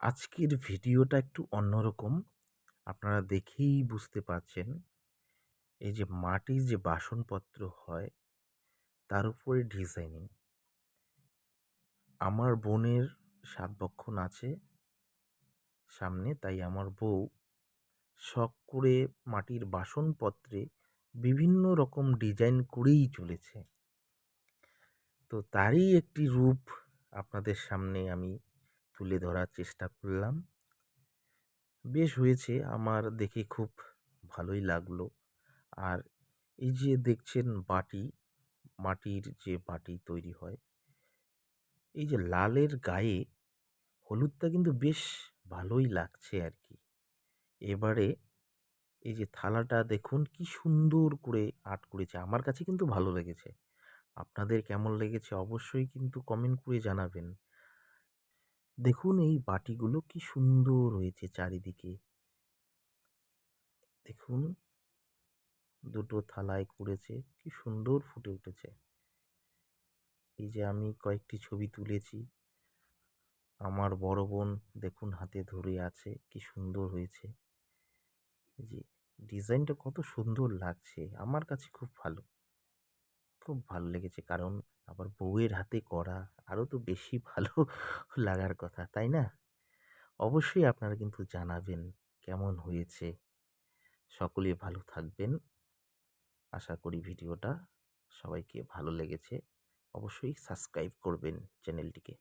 আজকের ভিডিওটা একটু অন্যরকম। আপনারা দেখেই বুঝতে পারছেন। এই যে মাটির যে বাসনপত্র হয়, তার উপরে ডিজাইনিং। আমার বোনের সাত বক্ষণ আছে সামনে, তাই আমার বউ শখ করে মাটির বাসনপত্রে বিভিন্ন রকম ডিজাইন করেই চলেছে। তো তারই একটি রূপ আপনাদের সামনে আমি তুলে ধরার চেষ্টা করলাম। বেশ হয়েছে, আমার দেখে খুব ভালোই লাগল। আর এই যে দেখছেন বাটি, মাটির যে বাটি তৈরি হয়, এই যে লালের গায়ে হলুদটা কিন্তু বেশ ভালোই লাগছে আর কি এবারে এই যে থালাটা দেখুন কি সুন্দর করে আর্ট করেছে, আমার কাছে কিন্তু ভালো লেগেছে। আপনাদের কেমন লেগেছে অবশ্যই কিন্তু কমেন্ট করে জানাবেন। দেখুন এই বাটিগুলো কি সুন্দর হয়েছে চারিদিকে। দেখুন, দুটো থালায় করেছে, কি সুন্দর ফুটে উঠেছে। এই যে আমি কয়েকটি ছবি তুলেছি। আমার বড় বোন দেখুন হাতে ধরে আছে, কি সুন্দর হয়েছে। জি ডিজাইনটা কত সুন্দর লাগছে, আমার কাছে খুব ভালো। খুব ভালো লেগেছে। কারণ আবার বউয়ের হাতে করা আরও তো বেশি ভালো লাগার কথা, তাই না? অবশ্যই আপনারা কিন্তু জানাবেন কেমন হয়েছে। সকলে ভালো থাকবেন। আশা করি ভিডিওটা সবাইকে ভালো লেগেছে। অবশ্যই সাবস্ক্রাইব করবেন চ্যানেলটিকে।